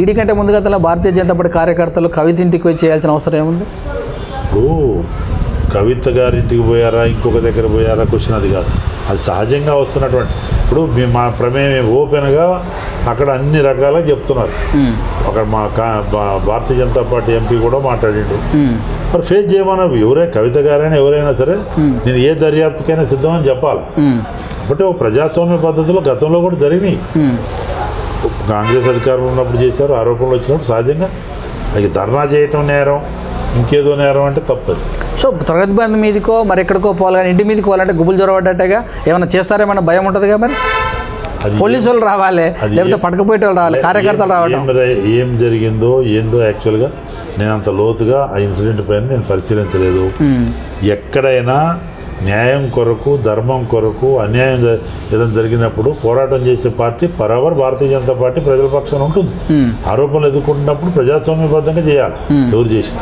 ED కంటే ముందుగా తన భారతీయ జనతా పార్టీ కార్యకర్తలు కవిత ఇంటికి పోయి చేయాల్సిన అవసరం ఏముంది? ఇప్పుడు కవిత గారింటికి పోయారా ఇంకొక దగ్గర పోయారా క్వశ్చన్ అది కాదు. అది సహజంగా వస్తున్నటువంటి ఇప్పుడు మేము మా ప్రమేయం ఓపెన్గా అక్కడ అన్ని రకాలుగా చెప్తున్నారు. అక్కడ మా భారతీయ జనతా పార్టీ ఎంపీ కూడా మాట్లాడిండు. మరి ఫేస్ చేయమన్నా ఎవరైనా కవిత గారైనా ఎవరైనా సరే నేను ఏ దర్యాప్తుకైనా సిద్ధమని చెప్పాలి? ఒక ప్రజాస్వామ్య పద్ధతిలో గతంలో కూడా జరిగినాయి. కాంగ్రెస్ అధికారంలో ఉన్నప్పుడు చేశారు ఆరోపణలు వచ్చినప్పుడు సహజంగా అది ధర్నా చేయటం నేరం ఇంకేదో నేరం అంటే తప్పదు. సో తరగతి బంధు మీదకో మరి ఎక్కడికో పోవాలి కానీ ఇంటి మీదకి పోవాలంటే గుబులు జ్వరపడ్డట్టుగా ఏమైనా చేస్తారేమన్నా భయం ఉంటుందిగా మరి? పోలీసు వాళ్ళు రావాలి లేకపోతే వాళ్ళు రావాలి కార్యకర్తలు రావడం ఏం జరిగిందో ఏందో యాక్చువల్గా నేను అంత లోతుగా ఆ ఇన్సిడెంట్ పైన నేను పరిశీలించలేదు. ఎక్కడైనా న్యాయం కొరకు ధర్మం కొరకు అన్యాయం ఏదైనా జరిగినప్పుడు పోరాటం చేసే పార్టీ బరాబర్ భారతీయ జనతా పార్టీ ప్రజల పక్షాన ఉంటుంది. ఆరోపణలు ఎదుర్కొంటున్నప్పుడు ప్రజాస్వామ్యబద్ధంగా చేయాలి. ఎవరు చేసిన.